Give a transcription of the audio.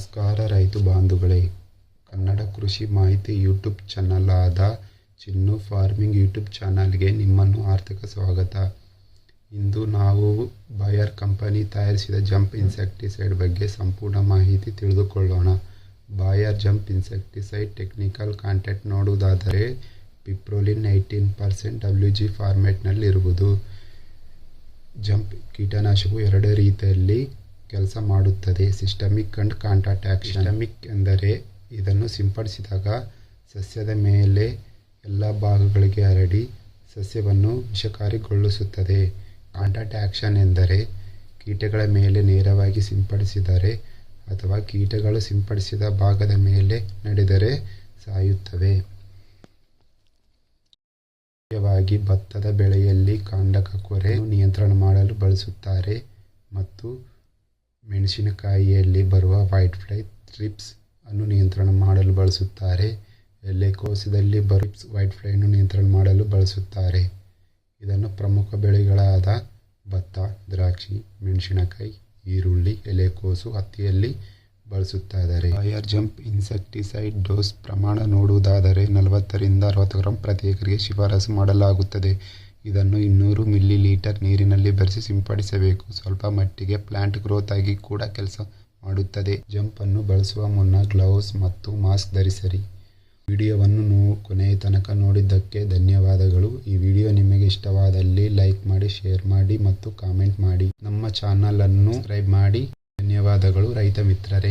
ನಮಸ್ಕಾರ ರೈತ ಬಾಂಧುಗಳೇ. ಕನ್ನಡ ಕೃಷಿ ಮಾಹಿತಿ ಯೂಟ್ಯೂಬ್ ಚಾನಲ್ ಆದ ಚಿನ್ನು ಫಾರ್ಮಿಂಗ್ ಯೂಟ್ಯೂಬ್ ಚಾನಲ್ಗೆ ನಿಮ್ಮನ್ನು ಆರ್ಥಿಕ ಸ್ವಾಗತ. ಇಂದು ನಾವು ಬಾಯರ್ ಕಂಪನಿ ತಯಾರಿಸಿದ ಜಂಪ್ ಇನ್ಸೆಕ್ಟಿಸೈಡ್ ಬಗ್ಗೆ ಸಂಪೂರ್ಣ ಮಾಹಿತಿ ತಿಳಿದುಕೊಳ್ಳೋಣ. Bayer Jump insecticide technical contact ನೋಡುವುದಾದರೆ ಪಿಪ್ರೋಲಿನ್ ಏಯ್ಟೀನ್ ಪರ್ಸೆಂಟ್ ಡಬ್ಲ್ಯೂ ಜಿ ಫಾರ್ಮೆಟ್ನಲ್ಲಿರುವುದು ಜಂಪ್ ಕೀಟನಾಶಕವು ಎರಡು ರೀತಿಯಲ್ಲಿ ಕೆಲಸ ಮಾಡುತ್ತದೆ. Systemic and contact action systemic ಎಂದರೆ ಇದನ್ನು ಸಿಂಪಡಿಸಿದಾಗ ಸಸ್ಯದ ಮೇಲೆ ಎಲ್ಲ ಭಾಗಗಳಿಗೆ ಹರಡಿ ಸಸ್ಯವನ್ನು ವಿಷಕಾರಿಗೊಳಿಸುತ್ತದೆ. ಕಾಂಟ್ಯಾಕ್ಟ್ ಆಕ್ಷನ್ ಎಂದರೆ ಕೀಟಗಳ ಮೇಲೆ ನೇರವಾಗಿ ಸಿಂಪಡಿಸಿದರೆ ಅಥವಾ ಕೀಟಗಳು ಸಿಂಪಡಿಸಿದ ಭಾಗದ ಮೇಲೆ ನಡೆದರೆ ಸಾಯುತ್ತವೆ. ಮುಖ್ಯವಾಗಿ ಭತ್ತದ ಬೆಳೆಯಲ್ಲಿ ಕಾಂಡಕ ಕೊರೆ ನಿಯಂತ್ರಣ ಮಾಡಲು ಬಳಸುತ್ತಾರೆ ಮತ್ತು ಮೆಣಸಿನಕಾಯಿಯಲ್ಲಿ ಬರುವ ವೈಟ್ ಫ್ಲೈ ಥ್ರಿಪ್ಸ್ ಅನ್ನು ನಿಯಂತ್ರಣ ಮಾಡಲು ಬಳಸುತ್ತಾರೆ. ಎಲೆಕೋಸದಲ್ಲಿ ಬರುವ ವೈಟ್ ಫ್ಲೈಯನ್ನು ನಿಯಂತ್ರಣ ಮಾಡಲು ಬಳಸುತ್ತಾರೆ. ಇದನ್ನು ಪ್ರಮುಖ ಬೆಳೆಗಳಾದ ಭತ್ತ, ದ್ರಾಕ್ಷಿ, ಮೆಣಸಿನಕಾಯಿ, ಈರುಳ್ಳಿ ಎಲೆಕೋಸು ಹತ್ತಿಯಲ್ಲಿ ಬಳಸುತ್ತಿದ್ದಾರೆ ಫೈರ್ ಜಂಪ್ ಇನ್ಸೆಕ್ಟಿಸೈಡ್ ಡೋಸ್ ಪ್ರಮಾಣ ನೋಡುವುದಾದರೆ ನಲವತ್ತರಿಂದ ಅರವತ್ತು ಗ್ರಾಂ ಪ್ರತಿ ಎಕರೆಗೆ ಶಿಫಾರಸು ಮಾಡಲಾಗುತ್ತದೆ. ಇದನ್ನು ಇನ್ನೂರು ಮಿಲ್ಲಿ ಲೀಟರ್ ನೀರಿನಲ್ಲಿ ಬೆರೆಸಿ ಸಿಂಪಡಿಸಬೇಕು. ಸ್ವಲ್ಪ ಮಟ್ಟಿಗೆ ಪ್ಲಾಂಟ್ ಗ್ರೋತ್ ಆಗಿ ಕೂಡ ಕೆಲಸ ಮಾಡುತ್ತದೆ. ಜಂಪ್ ಅನ್ನು ಬಳಸುವ ಮುನ್ನ ಗ್ಲೌಸ್ ಮತ್ತು ಮಾಸ್ಕ್ ಧರಿಸಿರಿ. ವಿಡಿಯೋವನ್ನು ನೋ, ಕೊನೆಯ ತನಕ ನೋಡಿದ್ದಕ್ಕೆ ಧನ್ಯವಾದಗಳು. ಈ ವಿಡಿಯೋ ನಿಮಗೆ ಇಷ್ಟವಾದಲ್ಲಿ ಲೈಕ್ ಮಾಡಿ, ಶೇರ್ ಮಾಡಿ ಮತ್ತು ಕಾಮೆಂಟ್ ಮಾಡಿ. ನಮ್ಮ ಚಾನಲ್ ಅನ್ನು ಸಬ್ಸ್ಕ್ರೈಬ್ ಮಾಡಿ. ಧನ್ಯವಾದಗಳು ರೈತ ಮಿತ್ರರೇ.